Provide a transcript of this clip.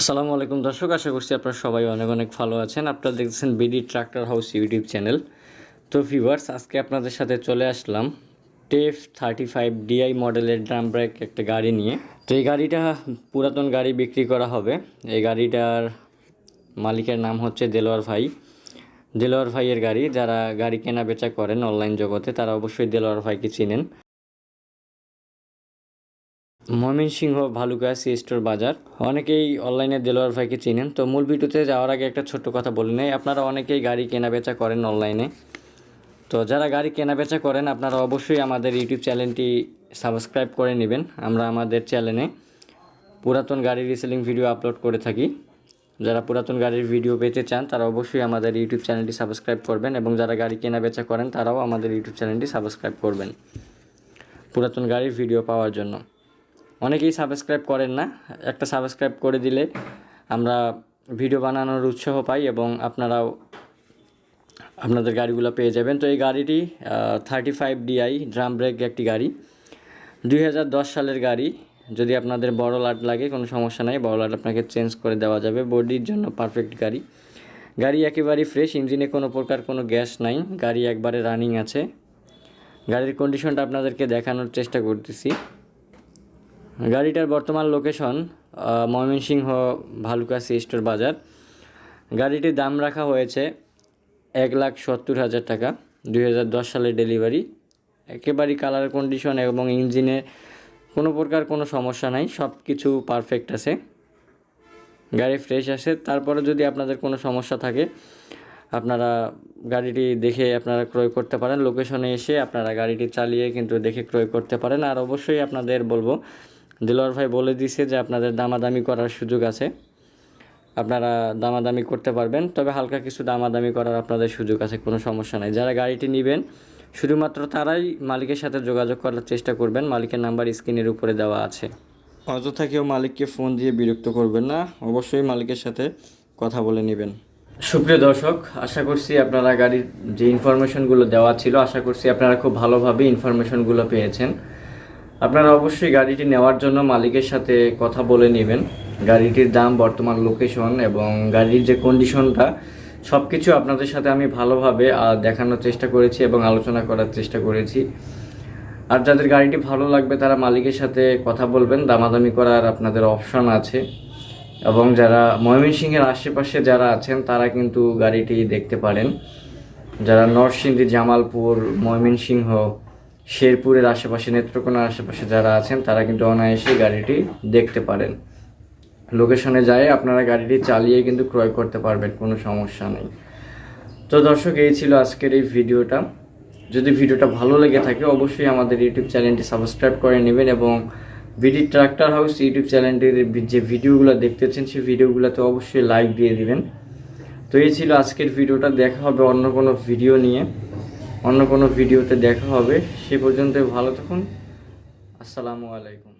আসসালামু আলাইকুম দর্শক, আশা করছি আপনারা সবাই অনেক অনেক ভালো আছেন। আপনারা দেখছেন BD tractor house YouTube channel তো ভিউয়ার্স আজকে আপনাদের সাথে চলে আসলাম টেফ থার্টি ফাইভ ডিআই মডেলের ড্রাম ব্রেক একটা গাড়ি নিয়ে। তো এই গাড়িটা পুরাতন গাড়ি বিক্রি করা হবে। এই গাড়িটার মালিকের নাম হচ্ছে দেলোয়ার ভাই। দেলোয়ার ভাইয়ের গাড়ি, যারা গাড়ি কেনা বেচা করেন অনলাইন জগতে, তারা অবশ্যই দেলোয়ার ভাইকে চিনেন। ময়মনসিংহ ভালুকা সি স্টোর বাজার। অনেকেই অনলাইনে দেলোয়ার ভাইকে চিনেন। তো মূল ভিডিওতে যাওয়ার আগে একটা ছোট্ট কথা বলে নেই। আপনারা অনেকেই গাড়ি কেনা বেচা করেন অনলাইনে। তো যারা গাড়ি কেনা বেচা করেন, আপনারা অবশ্যই আমাদের ইউটিউব চ্যানেলটি সাবস্ক্রাইব করে নেবেন। আমরা আমাদের চ্যানেলে পুরাতন গাড়ির রিসেলিং ভিডিও আপলোড করে থাকি। যারা পুরাতন গাড়ির ভিডিও পেতে চান, তারা অবশ্যই আমাদের ইউটিউব চ্যানেলটি সাবস্ক্রাইব করবেন এবং যারা গাড়ি কেনা বেচা করেন, তারাও আমাদের ইউটিউব চ্যানেলটি সাবস্ক্রাইব করবেন। পুরাতন গাড়ির ভিডিও পাওয়ার জন্য। অনেকেই সাবস্ক্রাইব করেন না। একটা সাবস্ক্রাইব করে দিলে আমরা ভিডিও বানানোর উৎসাহ পাই এবং আপনারাও আপনাদের গাড়িগুলো পেয়ে যাবেন। তো এই গাড়িটি thirty five DI drum brake একটি গাড়ি। দুই হাজার দশ সালের গাড়ি। যদি আপনাদের বড় লাট লাগে, কোনো সমস্যা নাই, বড় লাট আপনাকে চেঞ্জ করে দেওয়া যাবে। বডির জন্য পারফেক্ট গাড়ি। গাড়ি একেবারেই ফ্রেশ ইঞ্জিনে কোনো প্রকার কোনো গ্যাস নাই। গাড়ি একবারে রানিং আছে। গাড়ির কন্ডিশনটা আপনাদেরকে দেখানোর চেষ্টা করতেছি। গাড়িটার বর্তমান লোকেশন ময়মনসিংহ ভালুকাসি স্টোর বাজার। গাড়িটির দাম রাখা হয়েছে এক লাখ সত্তর হাজার টাকা, দুই সালের ডেলিভারি একেবারেই কালার কন্ডিশন এবং ইঞ্জিনে কোনো প্রকার কোনো সমস্যা নাই সব কিছু পারফেক্ট আছে। গাড়ি ফ্রেশ আছে। তারপরে যদি আপনাদের কোনো সমস্যা থাকে, আপনারা গাড়িটি দেখে আপনারা ক্রয় করতে পারেন। লোকেশনে এসে আপনারা গাড়িটি চালিয়ে কিন্তু দেখে ক্রয় করতে পারেন। আর অবশ্যই আপনাদের বলব দিলওয়ার ভাই বলে দিছে যে আপনাদের দামাদামি করার সুযোগ আছে। আপনারা দামাদামি করতে পারবেন তবে হালকা কিছু দামাদামি করার আপনাদের সুযোগ আছে কোনো সমস্যা নাই। যারা গাড়িটি নেবেন শুধুমাত্র তারাই মালিকের সাথে যোগাযোগ করার চেষ্টা করবেন। মালিকের নাম্বার স্ক্রিনের উপরে দেওয়া আছে। অযথা কেউ মালিককে ফোন দিয়ে বিরক্ত করবেন না অবশ্যই মালিকের সাথে কথা বলে নেবেন। সুপ্রিয় দর্শক আশা করছি আপনারা গাড়ির যে ইনফরমেশনগুলো দেওয়া ছিল আশা করছি আপনারা খুব ভালোভাবে ইনফরমেশনগুলো পেয়েছেন। আপনারা অবশ্যই গাড়িটি নেওয়ার জন্য মালিকের সাথে কথা বলে নেবেন। গাড়িটির দাম, বর্তমান লোকেশন এবং গাড়ির যে কন্ডিশনটা সব কিছু আপনাদের সাথে আমি ভালোভাবে দেখানোর চেষ্টা করেছি এবং আলোচনা করার চেষ্টা করেছি। আর যাদের গাড়িটি ভালো লাগবে, তারা মালিকের সাথে কথা বলবেন। দামাদামি করার আপনাদের অপশন আছে। এবং যারা ময়মনসিংহের আশেপাশে যারা আছেন, তারা কিন্তু গাড়িটি দেখতে পারেন। যারা নরসিংদী, জামালপুর, ময়মনসিংহ শেরপুরের আশেপাশে, নেত্রকোনার আশেপাশে যারা আছেন, তারা কিন্তু অনায়াসে গাড়িটি দেখতে পারেন। লোকেশনে যায়, আপনারা গাড়িটি চালিয়ে কিন্তু ক্রয় করতে পারবেন, কোনো সমস্যা নেই। তো দর্শক, এই ছিল আজকের এই ভিডিওটা। যদি ভিডিওটা ভালো লেগে থাকে, অবশ্যই আমাদের ইউটিউব চ্যানেলটি সাবস্ক্রাইব করে নেবেন এবং বিডি ট্রাক্টর হাউস ইউটিউব চ্যানেলটির যে ভিডিওগুলো দেখতেছেন, সেই ভিডিওগুলোতে অবশ্যই লাইক দিয়ে দিবেন। তো এই ছিল আজকের ভিডিওটা। দেখা হবে অন্য কোনো ভিডিও নিয়ে। অন্য কোনো ভিডিওতে দেখা হবে সে পর্যন্ত ভালো থাকুন। আসসালামু আলাইকুম।